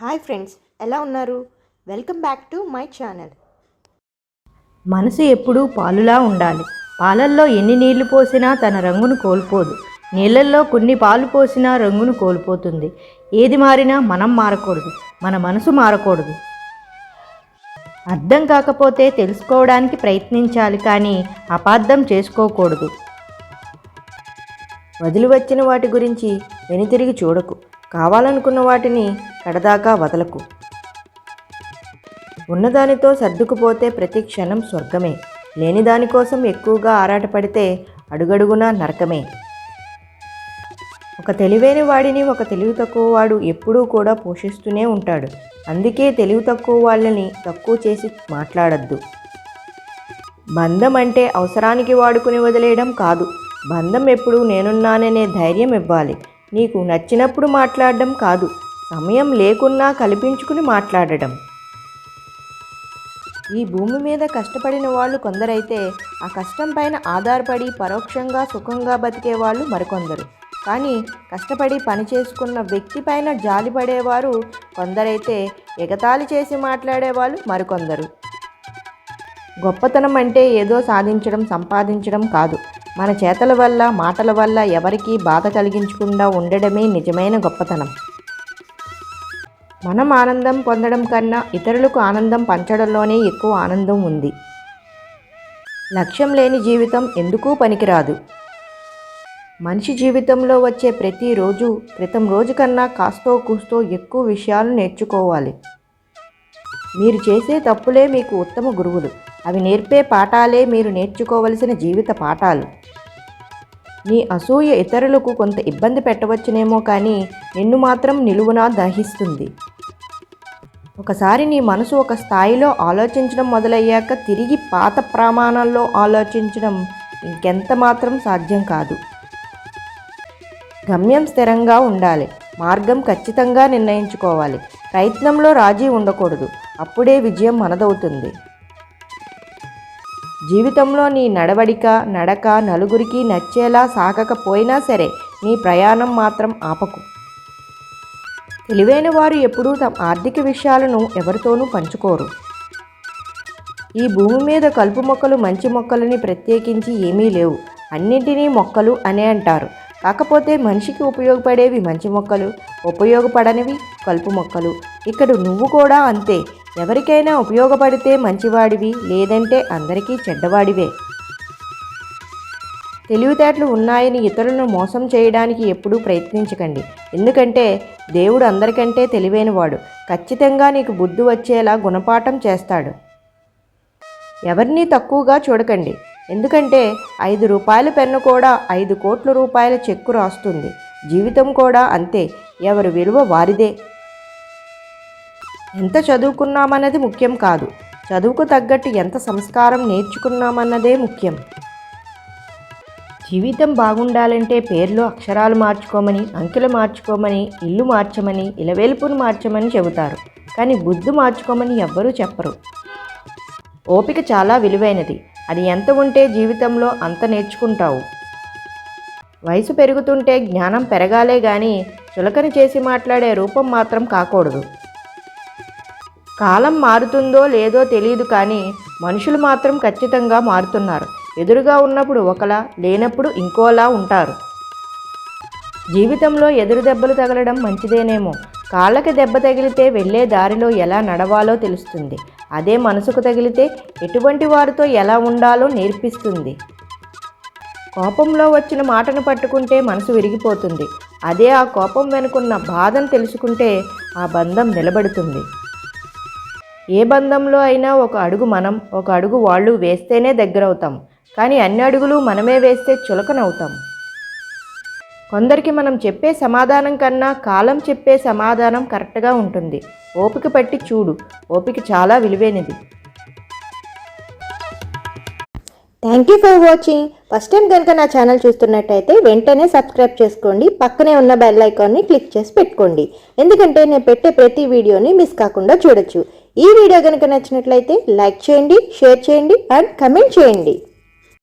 Hi friends ఎలా ఉన్నారు? Welcome back to my channel. మనసు ఎప్పుడూ పాలులా ఉండాలి. పాలల్లో ఎన్ని నీళ్ళు పోసినా తన రంగును కోల్పోదు. నీళ్ళల్లో కొన్ని పాలు పోసినా రంగును కోల్పోతుంది. ఏది మారినా మనం మారకూడదు. మన మనసు మారకూడదు. అర్థం కాకపోతే తెలుసుకోవడానికి ప్రయత్నించాలి కానీ అపార్థం చేసుకోకూడదు. వదిలి వచ్చిన వాటి గురించి వెనుతిరిగి చూడకు. కావాలనుకున్న వాటిని కడదాకా వదలకు. ఉన్నదానితో సర్దుకుపోతే ప్రతి క్షణం స్వర్గమే. లేని దానికోసం ఎక్కువగా ఆరాటపడితే అడుగడుగునా నరకమే. ఒక తెలివైన వాడిని ఒక తెలివి తక్కువ వాడు ఎప్పుడూ కూడా పోషిస్తూనే ఉంటాడు. అందుకే తెలివి తక్కువ వాళ్ళని తక్కువ చేసి మాట్లాడద్దు. బంధం అంటే అవసరానికి వాడుకుని వదిలేయడం కాదు. బంధం ఎప్పుడు నేనున్నాననే ధైర్యం ఇవ్వాలి. నీకు నచ్చినప్పుడు మాట్లాడడం కాదు సమయం లేకున్నా కల్పించుకుని మాట్లాడడం. ఈ భూమి మీద కష్టపడిన వాళ్ళు కొందరైతే ఆ కష్టం పైన ఆధారపడి పరోక్షంగా సుఖంగా బతికే వాళ్ళు మరికొందరు. కానీ కష్టపడి పని చేసుకున్న వ్యక్తి పైన జాలిపడేవారు కొందరైతే ఎగతాళి చేసి మాట్లాడేవాళ్ళు మరికొందరు. గొప్పతనం అంటే ఏదో సాధించడం సంపాదించడం కాదు. మన చేతల వల్ల మాటల వల్ల ఎవరికీ బాధ కలిగించకుండా ఉండడమే నిజమైన గొప్పతనం. మనం ఆనందం పొందడం కన్నా ఇతరులకు ఆనందం పంచడంలోనే ఎక్కువ ఆనందం ఉంది. లక్ష్యం లేని జీవితం ఎందుకూ పనికిరాదు? మనిషి జీవితంలో వచ్చే ప్రతిరోజు క్రితం రోజు కన్నా కాస్తో కూస్తో ఎక్కువ విషయాలు నేర్చుకోవాలి. మీరు చేసే తప్పులే మీకు ఉత్తమ గురువులు. అవి నేర్పే పాఠాలే మీరు నేర్చుకోవలసిన జీవిత పాఠాలు. నీ అసూయ ఇతరులకు కొంత ఇబ్బంది పెట్టవచ్చునేమో కానీ నిన్ను మాత్రం నిలువునా దహిస్తుంది. ఒకసారి నీ మనసు ఒక స్థాయిలో ఆలోచించడం మొదలయ్యాక తిరిగి పాత ప్రమాణాల్లో ఆలోచించడం ఇంకెంత మాత్రం సాధ్యం కాదు. గమ్యం స్థిరంగా ఉండాలి. మార్గం ఖచ్చితంగా నిర్ణయించుకోవాలి. ప్రయత్నంలో రాజీ ఉండకూడదు. అప్పుడే విజయం మనదవుతుంది. జీవితంలో నీ నడవడిక నడక నలుగురికి నచ్చేలా సాగకపోయినా సరే నీ ప్రయాణం మాత్రం ఆపకు. తెలివైన వారు ఎప్పుడూ తమ ఆర్థిక విషయాలను ఎవరితోనూ పంచుకోరు. ఈ భూమి మీద కలుపు మొక్కలు మంచి మొక్కలని ప్రత్యేకించి ఏమీ లేవు. అన్నింటినీ మొక్కలు అనే అంటారు. కాకపోతే మనిషికి ఉపయోగపడేవి మంచి మొక్కలు ఉపయోగపడనివి కలుపు మొక్కలు. ఇక్కడ నువ్వు కూడా అంతే. ఎవరికైనా ఉపయోగపడితే మంచివాడివి లేదంటే అందరికీ చెడ్డవాడివే. తెలివితేటలు ఉన్నాయని ఇతరులను మోసం చేయడానికి ఎప్పుడూ ప్రయత్నించకండి. ఎందుకంటే దేవుడు అందరికంటే తెలివైనవాడు. ఖచ్చితంగా నీకు బుద్ధి వచ్చేలా గుణపాఠం చేస్తాడు. ఎవరినీ తక్కువగా చూడకండి. ఎందుకంటే ఐదు రూపాయల పెన్ను కూడా ఐదు కోట్ల రూపాయల చెక్కు రాస్తుంది. జీవితం కూడా అంతే. ఎవరి విలువ వారిదే. ఎంత చదువుకున్నామన్నది ముఖ్యం కాదు. చదువుకు తగ్గట్టు ఎంత సంస్కారం నేర్చుకున్నామన్నదే ముఖ్యం. జీవితం బాగుండాలంటే పేర్లో అక్షరాలు మార్చుకోమని అంకెలు మార్చుకోమని ఇల్లు మార్చమని ఇలవేల్పును మార్చమని చెబుతారు. కానీ బుద్ధి మార్చుకోమని ఎవ్వరూ చెప్పరు. ఓపిక చాలా విలువైనది. అది ఎంత ఉంటే జీవితంలో అంత నేర్చుకుంటావు. వయసు పెరుగుతుంటే జ్ఞానం పెరగాలే గాని చులకని చేసి మాట్లాడే రూపం మాత్రం కాకూడదు. కాలం మారుతుందో లేదో తెలియదు కానీ మనుషులు మాత్రం ఖచ్చితంగా మారుతున్నారు. ఎదురుగా ఉన్నప్పుడు ఒకలా లేనప్పుడు ఇంకోలా ఉంటారు. జీవితంలో ఎదురు దెబ్బలు తగలడం మంచిదేనేమో. కాళ్ళకి దెబ్బ తగిలితే వెళ్ళే దారిలో ఎలా నడవాలో తెలుస్తుంది. అదే మనసుకు తగిలితే ఎటువంటి వారితో ఎలా ఉండాలో నేర్పిస్తుంది. కోపంలో వచ్చిన మాటను పట్టుకుంటే మనసు విరిగిపోతుంది. అదే ఆ కోపం వెనుకున్న బాధను తెలుసుకుంటే ఆ బంధం నిలబడుతుంది. ఏ బంధంలో అయినా ఒక అడుగు మనం ఒక అడుగు వాళ్ళు వేస్తేనే దగ్గరవుతాం. కానీ అన్ని అడుగులు మనమే వేస్తే చులకనవుతాం. కొందరికి మనం చెప్పే సమాధానం కన్నా కాలం చెప్పే సమాధానం కరెక్ట్గా ఉంటుంది. ఓపిక పట్టి చూడు. ఓపిక చాలా విలువైనది. Thank you for watching first time కనుక నా ఛానల్ చూస్తున్నట్టయితే వెంటనే సబ్స్క్రైబ్ చేసుకోండి. పక్కనే ఉన్న బెల్ ఐకాన్ని క్లిక్ చేసి పెట్టుకోండి. ఎందుకంటే నేను పెట్టే ప్రతి వీడియోని మిస్ కాకుండా చూడొచ్చు. ఈ వీడియో కనుక నచ్చినట్లయితే లైక్ చేయండి షేర్ చేయండి అండ్ కమెంట్ చేయండి.